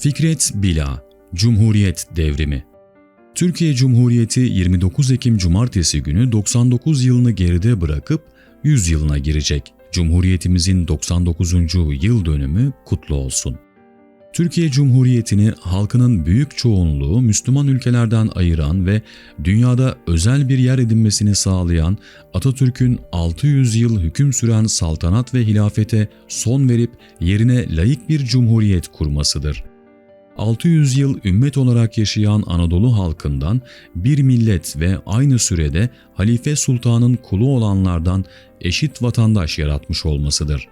Fikret Bila, Cumhuriyet Devrimi Türkiye Cumhuriyeti 29 Ekim Cumartesi günü 99 yılını geride bırakıp 100 yılına girecek. Cumhuriyetimizin 99. yıl dönümü kutlu olsun. Türkiye Cumhuriyeti'ni halkının büyük çoğunluğu Müslüman ülkelerden ayıran ve dünyada özel bir yer edinmesini sağlayan Atatürk'ün 600 yıl hüküm süren saltanat ve hilafete son verip yerine layık bir cumhuriyet kurmasıdır. 600 yıl ümmet olarak yaşayan Anadolu halkından bir millet ve aynı sürede Halife Sultan'ın kulu olanlardan eşit vatandaş yaratmış olmasıdır.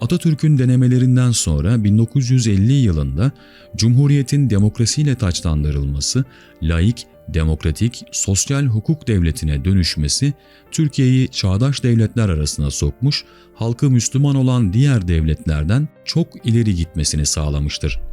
Atatürk'ün denemelerinden sonra 1950 yılında Cumhuriyet'in demokrasiyle taçlandırılması, laik, demokratik, sosyal hukuk devletine dönüşmesi Türkiye'yi çağdaş devletler arasına sokmuş, halkı Müslüman olan diğer devletlerden çok ileri gitmesini sağlamıştır.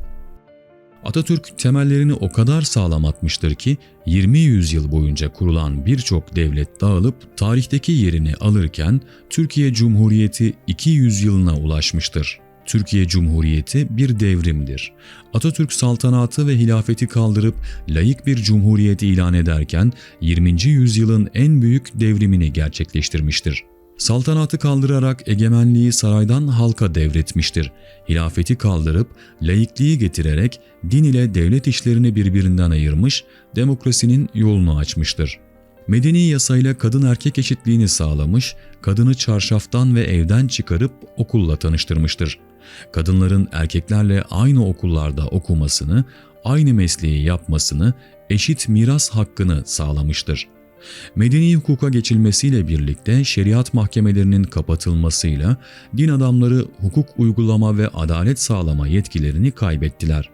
Atatürk temellerini o kadar sağlam atmıştır ki 20 yüzyıl boyunca kurulan birçok devlet dağılıp tarihteki yerini alırken Türkiye Cumhuriyeti 200 yılına ulaşmıştır. Türkiye Cumhuriyeti bir devrimdir. Atatürk saltanatı ve hilafeti kaldırıp layık bir cumhuriyet ilan ederken 20. yüzyılın en büyük devrimini gerçekleştirmiştir. Saltanatı kaldırarak egemenliği saraydan halka devretmiştir. Hilafeti kaldırıp laikliği getirerek din ile devlet işlerini birbirinden ayırmış, demokrasinin yolunu açmıştır. Medeni yasayla kadın erkek eşitliğini sağlamış, kadını çarşaftan ve evden çıkarıp okulla tanıştırmıştır. Kadınların erkeklerle aynı okullarda okumasını, aynı mesleği yapmasını, eşit miras hakkını sağlamıştır. Medeni hukuka geçilmesiyle birlikte şeriat mahkemelerinin kapatılmasıyla din adamları hukuk uygulama ve adalet sağlama yetkilerini kaybettiler.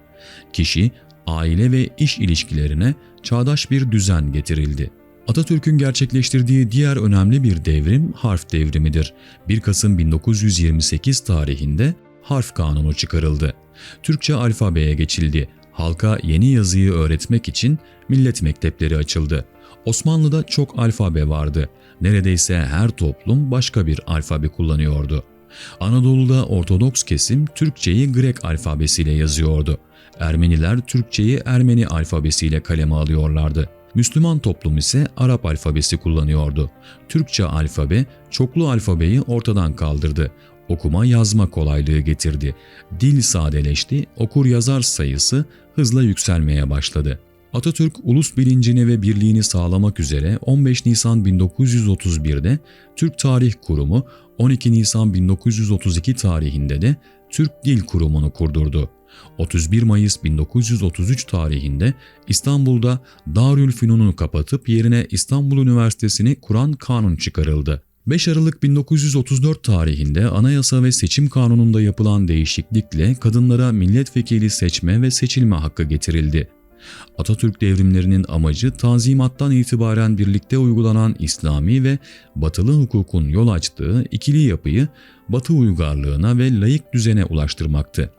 Kişi, aile ve iş ilişkilerine çağdaş bir düzen getirildi. Atatürk'ün gerçekleştirdiği diğer önemli bir devrim harf devrimidir. 1 Kasım 1928 tarihinde harf kanunu çıkarıldı. Türkçe alfabeye geçildi. Halka yeni yazıyı öğretmek için millet mektepleri açıldı. Osmanlı'da çok alfabe vardı. Neredeyse her toplum başka bir alfabe kullanıyordu. Anadolu'da Ortodoks kesim Türkçeyi Grek alfabesiyle yazıyordu. Ermeniler Türkçeyi Ermeni alfabesiyle kaleme alıyorlardı. Müslüman toplum ise Arap alfabesi kullanıyordu. Türkçe alfabe çoklu alfabeyi ortadan kaldırdı. Okuma yazma kolaylığı getirdi. Dil sadeleşti, okur yazar sayısı hızla yükselmeye başladı. Atatürk ulus bilincini ve birliğini sağlamak üzere 15 Nisan 1931'de Türk Tarih Kurumu, 12 Nisan 1932 tarihinde de Türk Dil Kurumu'nu kurdurdu. 31 Mayıs 1933 tarihinde İstanbul'da Darülfünun'u kapatıp yerine İstanbul Üniversitesi'ni kuran kanun çıkarıldı. 5 Aralık 1934 tarihinde Anayasa ve Seçim Kanunu'nda yapılan değişiklikle kadınlara milletvekili seçme ve seçilme hakkı getirildi. Atatürk devrimlerinin amacı tanzimattan itibaren birlikte uygulanan İslami ve batılı hukukun yol açtığı ikili yapıyı batı uygarlığına ve layık düzene ulaştırmaktı.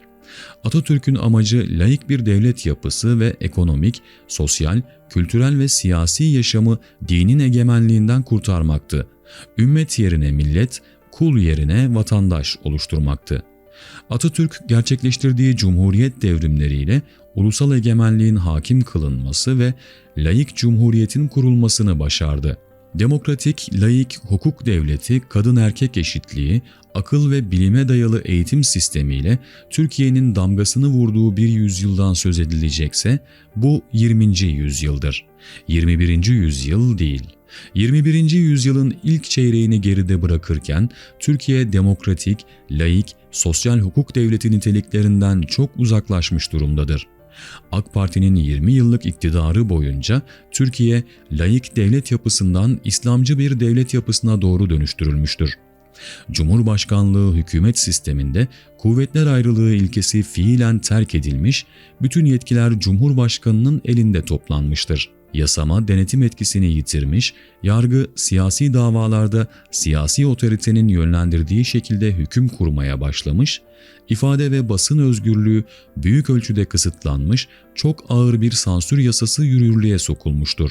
Atatürk'ün amacı layık bir devlet yapısı ve ekonomik, sosyal, kültürel ve siyasi yaşamı dinin egemenliğinden kurtarmaktı. Ümmet yerine millet, kul yerine vatandaş oluşturmaktı. Atatürk gerçekleştirdiği cumhuriyet devrimleriyle ulusal egemenliğin hakim kılınması ve laik cumhuriyetin kurulmasını başardı. Demokratik, laik hukuk devleti, kadın erkek eşitliği, akıl ve bilime dayalı eğitim sistemiyle Türkiye'nin damgasını vurduğu bir yüzyıldan söz edilecekse bu 20. yüzyıldır. 21. yüzyıl değil. 21. yüzyılın ilk çeyreğini geride bırakırken Türkiye demokratik, laik, sosyal hukuk devleti niteliklerinden çok uzaklaşmış durumdadır. AK Parti'nin 20 yıllık iktidarı boyunca Türkiye laik devlet yapısından İslamcı bir devlet yapısına doğru dönüştürülmüştür. Cumhurbaşkanlığı hükümet sisteminde kuvvetler ayrılığı ilkesi fiilen terk edilmiş, bütün yetkiler Cumhurbaşkanının elinde toplanmıştır. Yasama denetim etkisini yitirmiş, yargı siyasi davalarda siyasi otoritenin yönlendirdiği şekilde hüküm kurmaya başlamış, ifade ve basın özgürlüğü büyük ölçüde kısıtlanmış, çok ağır bir sansür yasası yürürlüğe sokulmuştur.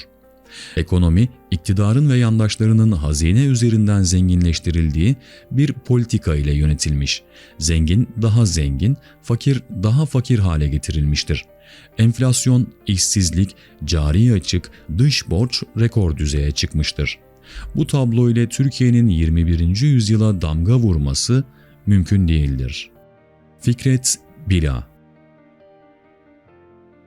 Ekonomi, iktidarın ve yandaşlarının hazine üzerinden zenginleştirildiği bir politika ile yönetilmiş. Zengin daha zengin, fakir daha fakir hale getirilmiştir. Enflasyon, işsizlik, cari açık, dış borç rekor düzeye çıkmıştır. Bu tablo ile Türkiye'nin 21. yüzyıla damga vurması mümkün değildir. Fikret Bila